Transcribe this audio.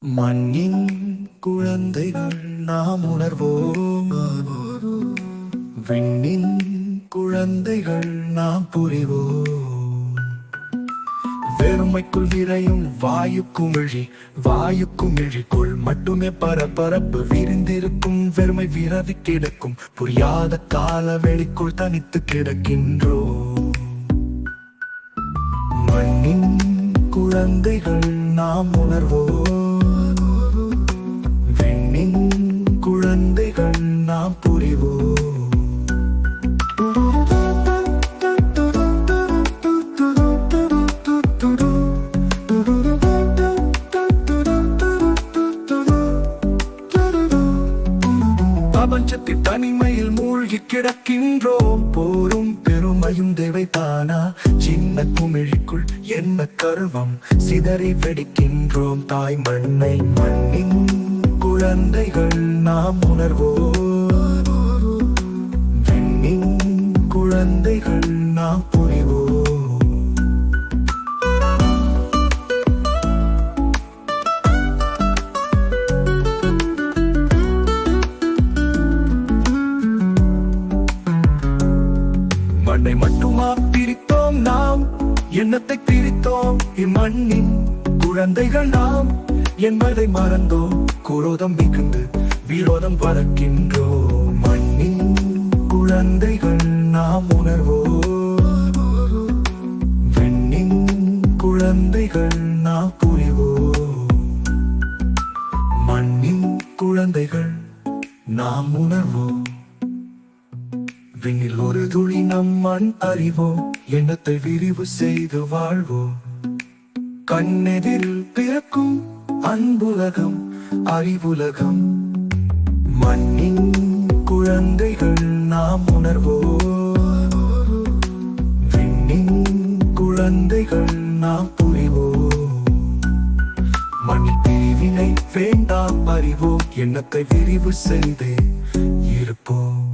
மண்ணின் குழந்தைகள் நாம் உணர்வோம். விண்ணின் குழந்தைகள் நாம் புரிவோம். வெறுமைக்குள் விரையும் வாயுக்கும் இழி வாயுக்கும் இழிக்குள் மட்டுமே பரபரப்பு. விரிந்திருக்கும் வெறுமை விரவி கிடக்கும். புரியாத கால வெளிக்குள் தனித்து கிடக்கின்றோம். மண்ணின் குழந்தைகள் நாம் உணர்வோம். பிரபஞ்சத்தின் தனிமையில் மூழ்கி கிடக்கின்றோம். போரும் பெருமையும் தேவைத்தானா சின்ன குமிழிக்குள் என்ன கருவம்? சிதறி வெடிக்கின்றோம் தாய் மண்ணை மண்ணின் குழந்தைகள் நாம் உணர்வோ விண்ணின் குழந்தைகள் நாம் புரிவோம். எண்ணத்தை பிரித்தோம்? இம்மண்ணின் குழந்தைகள் நாம். என்பதை மறந்தோம். குரோதம் மிகுந்து விரோதம் வளர்க்கின்றோம். மண்ணின் குழந்தைகள் நாம் உணர்வோ வெண்ணின் குழந்தைகள் நாம் புரிவோ மண்ணின் குழந்தைகள் நாம் உணர்வோம். விண்ணில் ஒரு துளி நம் மண் அறிவோம். எண்ணத்தை விரிவு செய்து வாழ்வோம். கண்ணெதிரில் பிறக்கும் அன்புலகம் அறிவுலகம். மண்ணின் குழந்தைகள் நாம் உணர்வோம். விண்ணின் குழந்தைகள் நாம் புரிவோம். மண்ணில் பிரிவினை வேண்டாம் அறிவோம். எண்ணத்தை விரிவு செய்தே இருப்போம்.